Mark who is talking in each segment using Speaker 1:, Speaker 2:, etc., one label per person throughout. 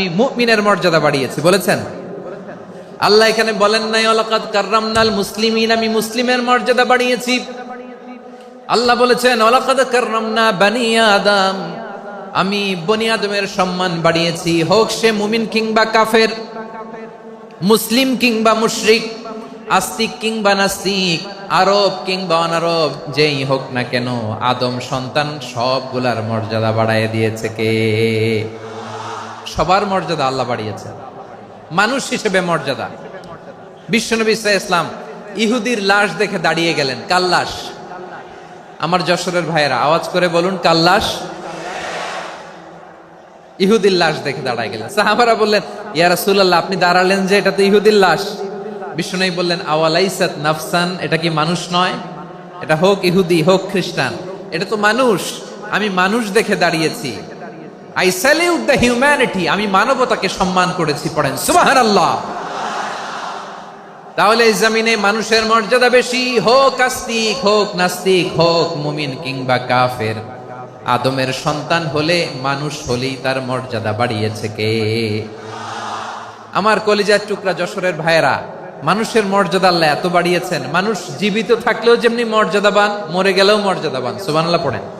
Speaker 1: আমি মুমিনের মর্যাদা বাড়িয়েছি, বলেছেন? আল্লাহ এখানে বলেন নাই অলাকাত কার্রামনাল মুসলিমিন আমি মুসলিমের মর্যাদা বাড়িয়েছি। আল্লাহ বলেছেন অলাকাত কার্রামনা বানি আদম আমি বনি আদমের সম্মান বাড়িয়েছি। হোক সে মুমিন কিংবা কাফের, মুসলিম কিংবা মুশরিক, আস্তিক কিংবা নাস্তিক, আরব কিংবা অনারব, যেই হোক না কেন, আদম সন্তান সবগুলার মর্যাদা বাড়ায় দিয়েছে কে? সবার মর্যাদা আল্লাহ বাড়িয়েছে। মানুষ হিসেবে মর্যাদা। বিশ্বনবী ইসা ইসলাম ইহুদির লাশ দেখে দাঁড়িয়ে গেলেন। কাল্লাস আমার যশোরের ভাইয়েরা, আওয়াজ করে বলুন কাল্লাস ইহুদির লাশ দেখে দাঁড়ায় গেলেন। সাহাবারা বললেন, ইয়া রাসূলুল্লাহ, আপনি দাঁড়ালেন যে এটা তো ইহুদির লাশ। বিষ্ণুনাই বললেন, আওয়ালাইসাত নাফসান, এটা কি মানুষ নয়? এটা হোক ইহুদি, হোক খ্রিস্টান, এটা তো মানুষ। আমি মানুষ দেখে দাঁড়িয়েছি। আই স্যালিউট দ্য হিউম্যানিটি আমি মানবতাকে সম্মান করেছি, পড়েন। সুবহানাল্লাহ। তাহলে এই জমিনে মানুষের মর্যাদা বেশি। হোক আস্তিক, হোক নাস্তিক, হোক মুমিন কিংবা কাফের। আদমের সন্তান হলে মানুষ হলেই তার মর্যাদা বাড়িয়েছে কে? আমার কলিজার টুকরা যশোরের ভাইয়েরা, মানুষের মর্যাদা আল্লাহ এত বাড়িয়েছেন। মানুষ জীবিত থাকলেও যেমনি মর্যাদাবান, মরে গেলেও মর্যাদাবান। সুবহানাল্লাহ, পড়েন।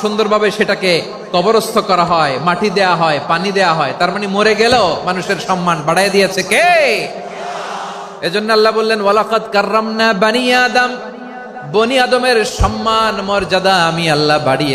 Speaker 1: সুন্দরভাবে সেটাকে কবরস্থ করা হয়, মাটি দেয়া হয়, পানি দেয়া হয়। তার মানে মরে গেলেও মানুষের সম্মান বাড়াই দিয়েছে কে? এজন্য আল্লাহ বললেন ওয়ালাকাত কাররামনা বানি আদম। বনি আদমের সম্মান, মর্যাদা আমি আল্লাহ বাড়িয়ে